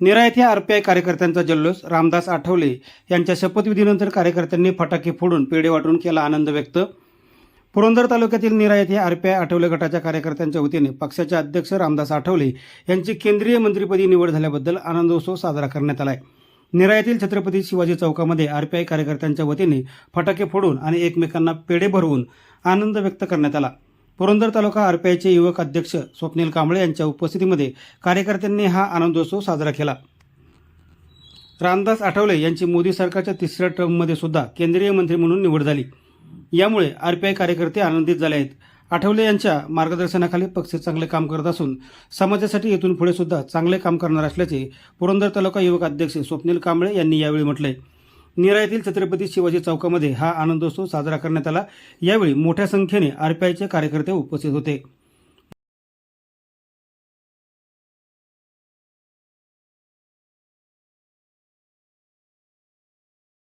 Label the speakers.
Speaker 1: निरा येथे आरपीआय कार्यकर्त्यांचा जल्लोष. रामदास आठवले यांच्या शपथविधीनंतर कार्यकर्त्यांनी फटाके फोडून पेढे वाटून केला आनंद व्यक्त. पुरंदर तालुक्यातील निरा येथे आरपीआय आठवले गटाच्या कार्यकर्त्यांच्या वतीने पक्षाचे अध्यक्ष रामदास आठवले यांची केंद्रीय मंत्रीपदी निवड झाल्याबद्दल आनंदोत्सव साजरा करण्यात आलाय. आहे येथील छत्रपती शिवाजी चौकामध्ये आरपीआय कार्यकर्त्यांच्या वतीने फटाके फोडून आणि एकमेकांना पेढे भरवून आनंद व्यक्त करण्यात आला. पुरंदर तालुका आरपीआयचे युवक अध्यक्ष स्वप्नील कांबळे यांच्या उपस्थितीमध्ये कार्यकर्त्यांनी हा आनंदोत्सव साजरा केला. रामदास आठवले यांची मोदी सरकारच्या तिसऱ्या टर्ममध्ये सुद्धा केंद्रीय मंत्री म्हणून निवड झाली. यामुळे आरपीआय कार्यकर्ते आनंदित झाले आहेत. आठवले यांच्या मार्गदर्शनाखाली पक्ष चांगले काम करत असून समाजासाठी येथून पुढे सुद्धा चांगले काम करणार असल्याचे पुरंदर तालुका युवक अध्यक्ष स्वप्नील कांबळे यांनी यावेळी म्हटलंय. नीरा येथील छत्रपती शिवाजी चौकामध्ये हा आनंदोत्सव साजरा करण्यात आला. यावेळी मोठ्या संख्येने आरपीआयचे कार्यकर्ते उपस्थित होते.